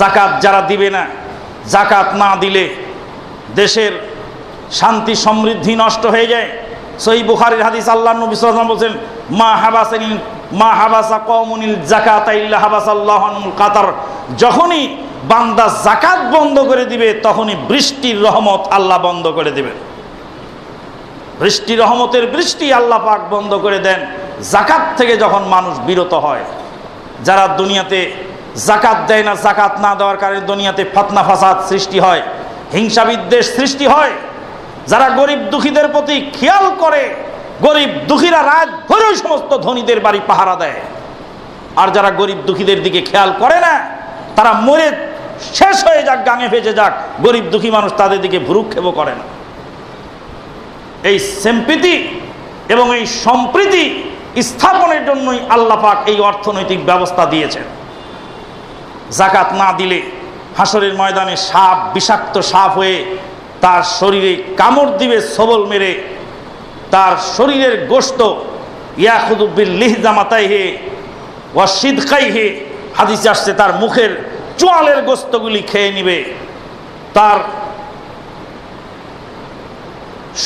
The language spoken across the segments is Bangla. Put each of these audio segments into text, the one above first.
জাকাত যারা দিবে না, জাকাত না দিলে দেশের শান্তি সমৃদ্ধি নষ্ট হয়ে যায়। সই বুখারির হাদিস আল্লাহ নবী ওয়াসাল্লাম বলছেন, মা হাবাসানি, মা হাবাসা কওমুনিল জাকাত ইল্লা হাবাসাল্লাহুল কাতার। যখনই বান্দা জাকাত বন্ধ করে দিবে, তখনই বৃষ্টির রহমত আল্লাহ বন্ধ করে দিবেন। বৃষ্টি রহমতের বৃষ্টি আল্লাহ পাক বন্ধ করে দেন। জাকাত থেকে যখন মানুষ বিরত হয়, যারা দুনিয়াতে জাকাত দেয় না, জাকাত না দেওয়ার কারণে দুনিয়াতে ফাতনা, ফাসাদ সৃষ্টি হয়, হিংসা বিদ্বেষ সৃষ্টি হয়। যারা গরিব দুঃখীদের প্রতি খেয়াল করে, গরিব দুঃখীরা রাত ভরে ওই সমস্ত ধনীদের বাড়ি পাহারা দেয়। আর যারা গরিব দুঃখীদের দিকে খেয়াল করে না, তারা মরে শেষ হয়ে যাক, গাঙে ভেজে যাক, গরিব দুঃখী মানুষ তাদের দিকে ভ্রুক্ষেপও করে না। এই সেম্প্রীতি এবং এই সম্প্রীতি স্থাপনের জন্যই আল্লাহ পাক এই অর্থনৈতিক ব্যবস্থা দিয়েছেন। জাকাত না দিলে হাসরের ময়দানে সাপ, বিষাক্ত সাপ হয়ে তার শরীরে কামড় দিবে, সবল মেরে তার শরীরের গোস্ত ইয়াকুদুব্বিল লিহজামাতাই হে ওয়াসিদকাই হে হাদিসে আসছে, তার মুখের চোয়ালের গোস্তগুলি খেয়ে নিবে। তার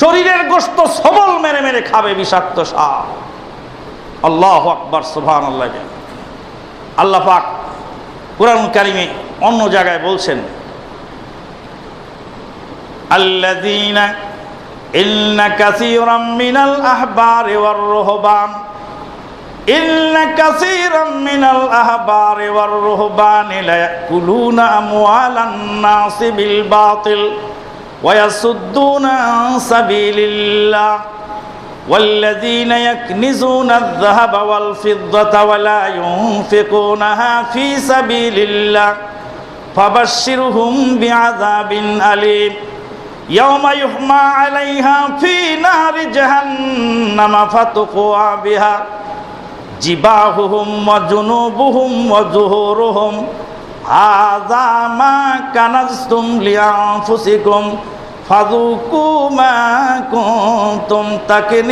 শরীরের গোস্ত সবল মেরে মেরে খাবে বিষাক্ত সাপ। আল্লাহ আকবর সুবহান আল্লাহ আল্লাহ পাক কোরআন কারিমে অন্য জায়গায় বলছেন আল্লাদিনা ইল্লা মিনাল আহবার ওয়ার রুহবান ইল্লা মিনাল আহবার ওয়ার রুহবান লা ইয়াকুলুনা আমওয়ালান নাস বিল বাতিল ওয়া ইয়াসুদ্দুনা আন সাবিলিল্লাহ। والذين يكنزون الذهب والفضة ولا ينفقونها في سبيل الله فبشرهم بعذاب أليم يوم يحمى عليها في نار جهنم فتقوى بها جباههم وجنوبهم وظهورهم هذا ما كنزتم لأنفسكم তাকে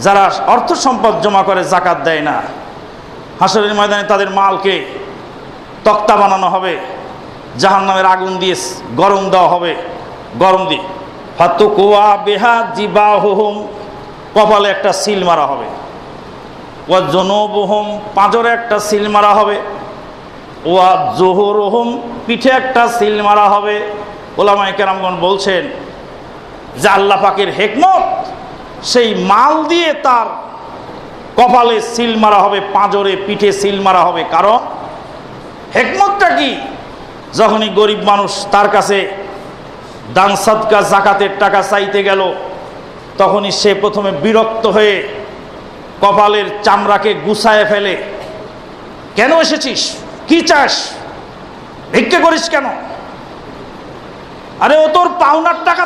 যারা অর্থ সম্পদ জমা করে জাকাত দেয় না। হাসরের ময়দানে তাদের মালকে তক্তা বানানো হবে। জাহান নামের আগুন দিয়ে গরম দেওয়া হবে। গরম দিয়ে। ফাতুকুয়া বেহা জিবা হোম কপালে একটা সিল মারা হবে। ও জনবহম পাঁজরে একটা সিল মারা হবে। ওয়া জোহরহুম, পিঠে একটা সিল মারা হবে। ওলামাই কেরামগণ বলছেন, যে আল্লাহ পাকের হেকমত, সেই মাল দিয়ে তার কপালে সিল মারা হবে, পাঁজরে পিঠে সিল মারা হবে। কারণ হেকমতটা কি? যখনই গরিব মানুষ তার কাছে দান সদকা, জাকাতের টাকা চাইতে গেল, তখনই সে প্রথমে বিরক্ত হয়ে কপালের চামড়াকে গুছায় ফেলে, কেন এসেছিস? কি চাস? ভিক্ষে করিস কেন? আরে ও তোর পাওনার টাকা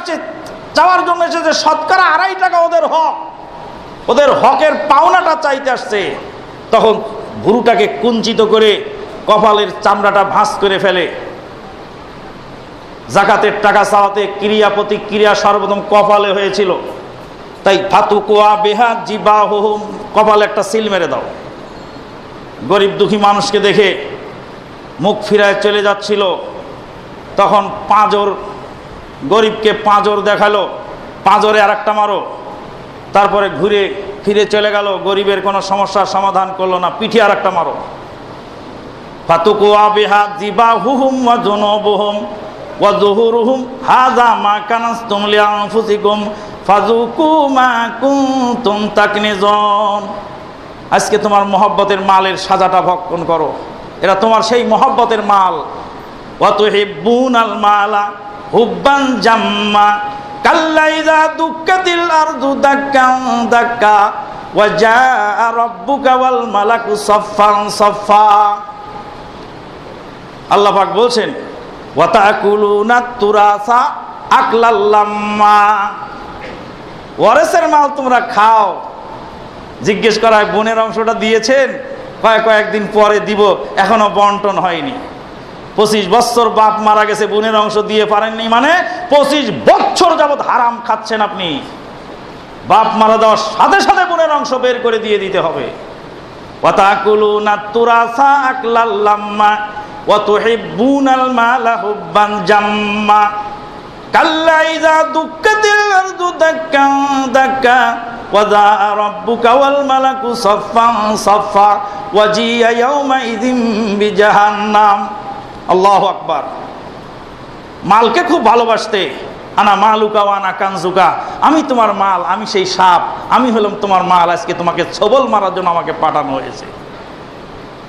চাওয়ার জন্য এসেছে শতকরা আড়াই টাকা ওদের হক। ওদের হকের পাওনাটা চাইতে আসছে। তখন ভুরুটাকে কুঞ্চিত করে কপালের চামড়াটা ভাঁজ করে ফেলে। জাকাতের টাকা চাওয়াতে ক্রিয়া প্রতিক্রিয়া সর্বপ্রথম কপালে হয়েছিল। তাই ফাতু কোয়া বেহা জিবা হুম কপালে একটা সিল মেরে দাও। গরিব দুঃখী মানুষকে দেখে মুখ ফিরায় চলে যাচ্ছিল। তখন পাঁজর, গরিবকে পাঁজর দেখাল। পাঁজরে আর একটা মারো। তারপরে ঘুরে ফিরে চলে গেল। গরিবের কোনো সমস্যার সমাধান করল না। পিঠে আর একটা মারো হুহুম জুনুবুহুম ওয়া হাযা মা ফাযুকু মা আজকে তোমার মহব্বতের মালের সাজাটা ভক্ষণ করো। এটা তোমার সেই মহব্বতের মাল। ওয়া তুহিব্বুনাল মালা হুব্বান জাম্মা কাল্লা দুক্কাতিল আরদু দাক্কান দাক্কা। আল্লাহ বলছেন মাল তোমরা খাও। জিজ্ঞেস করায় বোনের অংশটা দিয়েছেন কয়েক কয়েকদিন পরে দিব এখনও বন্টন হয়নি। পঁচিশ বছর বাপ মারা গেছে, বোনের অংশ দিয়ে পারেননি মানে পঁচিশ বছর যাবৎ হারাম খাচ্ছেন আপনি। বাপ মারা দেওয়ার সাথে সাথে বোনের অংশ বের করে দিয়ে দিতে হবে। কাল্লাই যা দুঃখ দিল দুঃখ المال حبا جما كلا إذا دكت الأرض دكا دكا وجاء ربك والملك صفا صفا وجيء يومئذ بجهنم الله أكبر মালকে খুব ভালোবাসতে আনা মালুকা ওয়ানা কানজুকা আমি তোমার মাল আমি সেই সাপ আমি হলাম তোমার মাল আজকে তোমাকে ছবল মারার জন্য আমাকে পাঠানো হয়েছে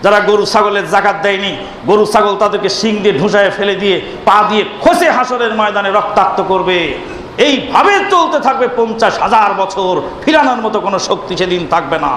যারা গরু ছাগলের জাকাত দেয়নি গরু ছাগল তাদেরকে শিং দিয়ে ঢুসায় ফেলে দিয়ে পা দিয়ে খসে হাসরের ময়দানে রক্তাক্ত করবে এইভাবে চলতে থাকবে পঞ্চাশ হাজার বছর ফিরানোর মতো কোনো শক্তি সেদিন থাকবে না।